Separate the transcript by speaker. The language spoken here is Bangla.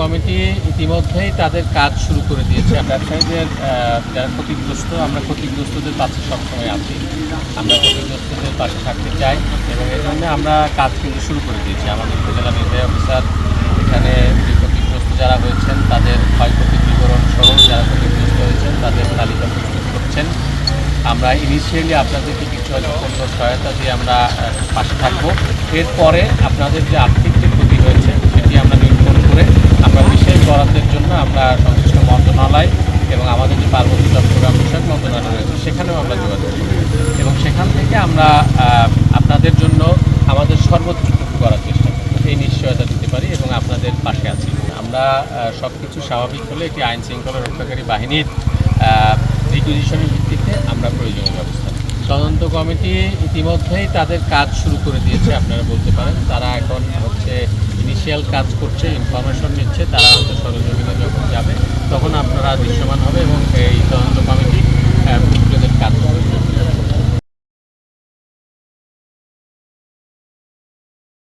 Speaker 1: কমিটি ইতিমধ্যেই তাদের কাজ শুরু করে দিয়েছে। ব্যবসায়ীদের যারা ক্ষতিগ্রস্ত, আমরা ক্ষতিগ্রস্তদের পাশে সবসময় আছি। আমরা ক্ষতিগ্রস্তদের পাশে থাকতে চাই এবং এই জন্য আমরা কাজ কিন্তু শুরু করে দিয়েছি। আমাদের উপজেলা নির্বাহী অফিসার এখানে ক্ষতিগ্রস্ত যারা হয়েছেন, তাদের ক্ষয়ক্ষতির বিবরণ সহ যারা ক্ষতিগ্রস্ত হয়েছেন, তাদের তালিকা প্রস্তুত করছেন। আমরা ইনিশিয়ালি আপনাদেরকে কিছু হয়তো পণ্য সহায়তা দিয়ে আমরা পাশে থাকব। এরপরে আপনাদের যে আর্থিক যে ক্ষতি হয়েছে, সেটি আমরা নিরূপণ করে আমরা বিশেষ বরাদ্দের জন্য আমরা সংশ্লিষ্ট মন্ত্রণালয় এবং আমাদের যে পার্বত্য চট্টগ্রাম বিষয়ক মন্ত্রণালয় রয়েছে, সেখানেও আমরা যোগাযোগ করি। এবং সেখান থেকে আমরা আপনাদের জন্য আমাদের সর্বোচ্চটুকু করার চেষ্টা করি এই নিশ্চয়তা দিতে পারি এবং আপনাদের পাশে আছি। আমরা সব কিছু স্বাভাবিক হলে একটি আইন শৃঙ্খলা রক্ষাকারী বাহিনীর রিকুইজিশনের ভিত্তিতে আমরা প্রয়োজনীয় ব্যবস্থা তদন্ত কমিটি ইতিমধ্যেই তাদের কাজ শুরু করে দিয়েছে, আপনারা বলতে পারেন। তারা এখন হচ্ছে ইনিশিয়াল কাজ করছে ইনফরমেশন নিচ্ছে, তারা হয়তো সরজমিনে দৃশ্যমান হবে এবং এই তদন্ত কমিটি